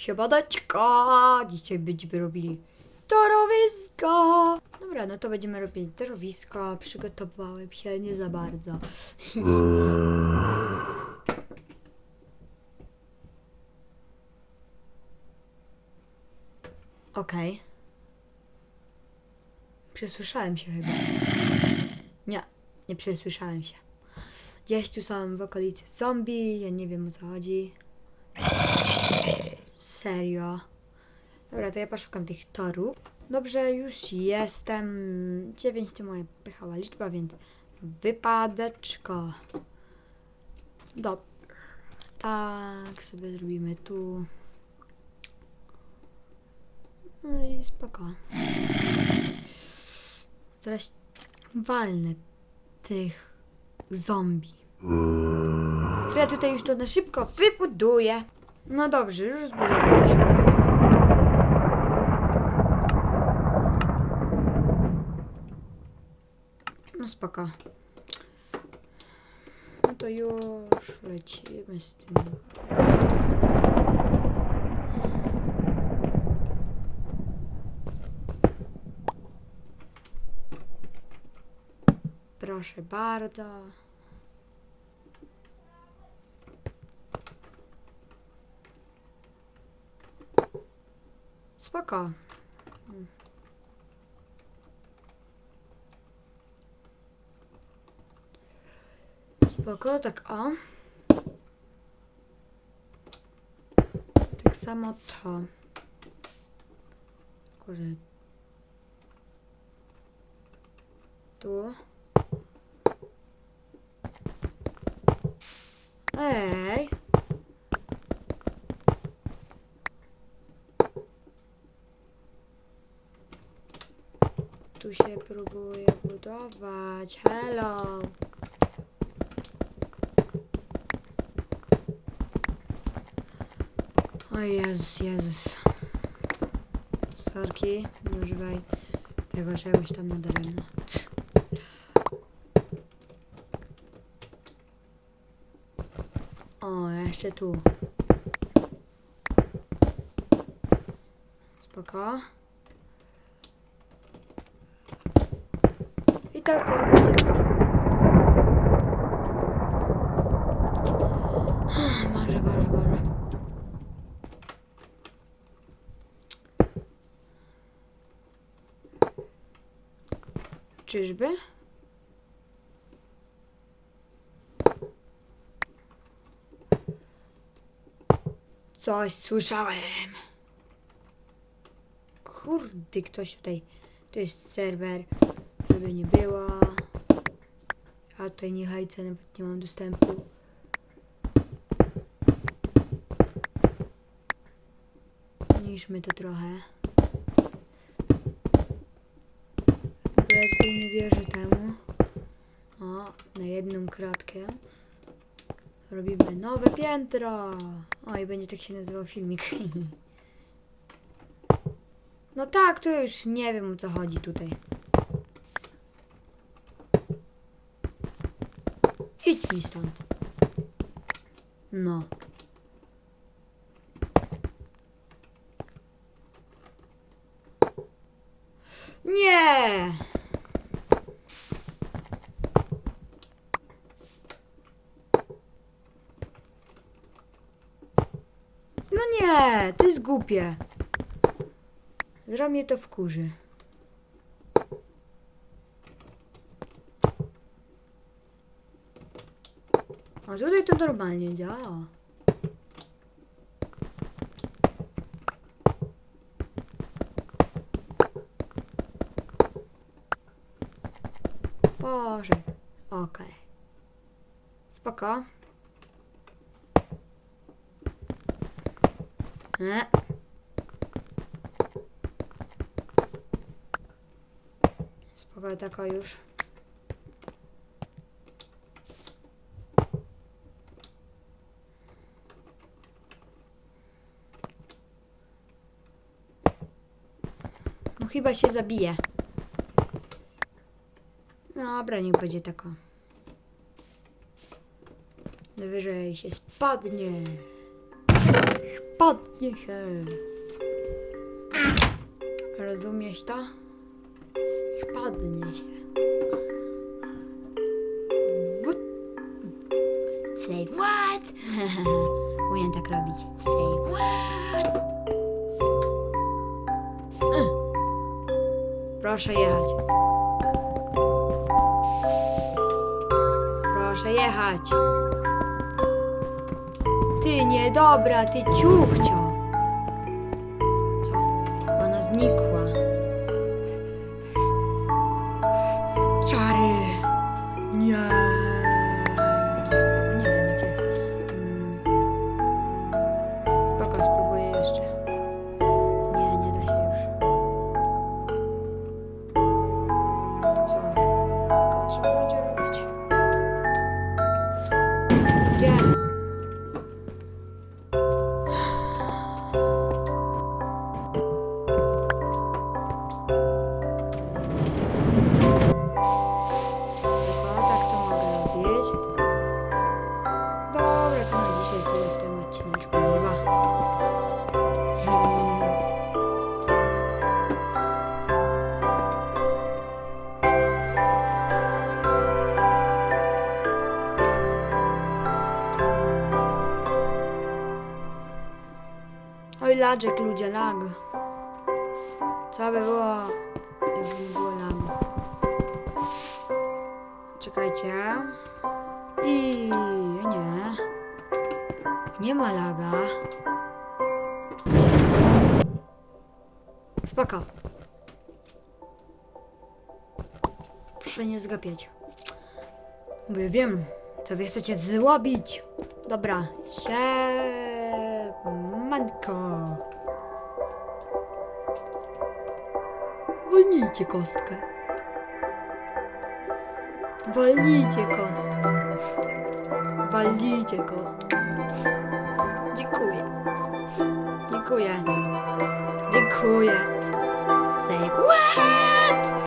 Siemaneczko! Dzisiaj będziemy robili torowisko! Dobra, no to będziemy robili torowisko. Przygotowałem się nie za bardzo. Okej. Przesłyszałem się chyba. Nie, nie przesłyszałem się. Gdzieś tu są w okolicy zombie, ja nie wiem o co chodzi. Serio. Dobra, to ja poszukam tych torów. Dobrze, już jestem. 9 to moja pychała liczba, więc wypadeczko. Dobra. Tak sobie zrobimy tu. No i spoko. Zaraz walnę tych zombie. To ja tutaj już to na szybko wybuduję. No dobrze, już zbudowaliśmy. No spoko. No to już lecimy z tym. Proszę bardzo. Spoko. Mm. Spoko, tak o. Tak samo to. Kurde. Tu. Ej. Tu się próbuje budować. Hello. O Jezus, Jezus. Sorki, nie używaj tego czegoś tam nadaremno. O, jeszcze tu. Spoko. I tak to będzie. Boże, Boże, Boże. Czyżby? Coś słyszałem. Kurde, ktoś tutaj. To jest serwer, żeby nie było. Ja tutaj nie hajcę, nawet nie mam dostępu. Niszmy to trochę. Tutaj nie wierzę temu. O, na jedną kratkę. Robimy nowe piętro. O, i będzie tak się nazywał filmik. No tak, to już nie wiem o co chodzi tutaj. Mi stąd. No. Nie! No nie, to jest głupie. Mnie to wkurzy. A tutaj to normalnie działa. Boże. Okej. Spoko. E. Spoko, taka już. Chyba się zabije. Dobra, niech będzie taka. Najwyżej się spadnie. Spadnie się. Rozumiesz to? Spadnie się. Say what? Umiem tak robić. Say what? Proszę jechać. Proszę jechać. Ty niedobra, ty ciuchcio. Lagek, ludzie, lag. Co by było, jakby było lagu? Czekajcie. I nie. Nie ma laga. Spoko. Proszę nie zgapiać. Bo ja wiem, co wy chcecie zrobić. Dobra, siemanko. Wolnijcie kostkę. Walnijcie kostkę. Walnijcie kostkę. Dziękuję. Dziękuję. Dziękuję. Say what?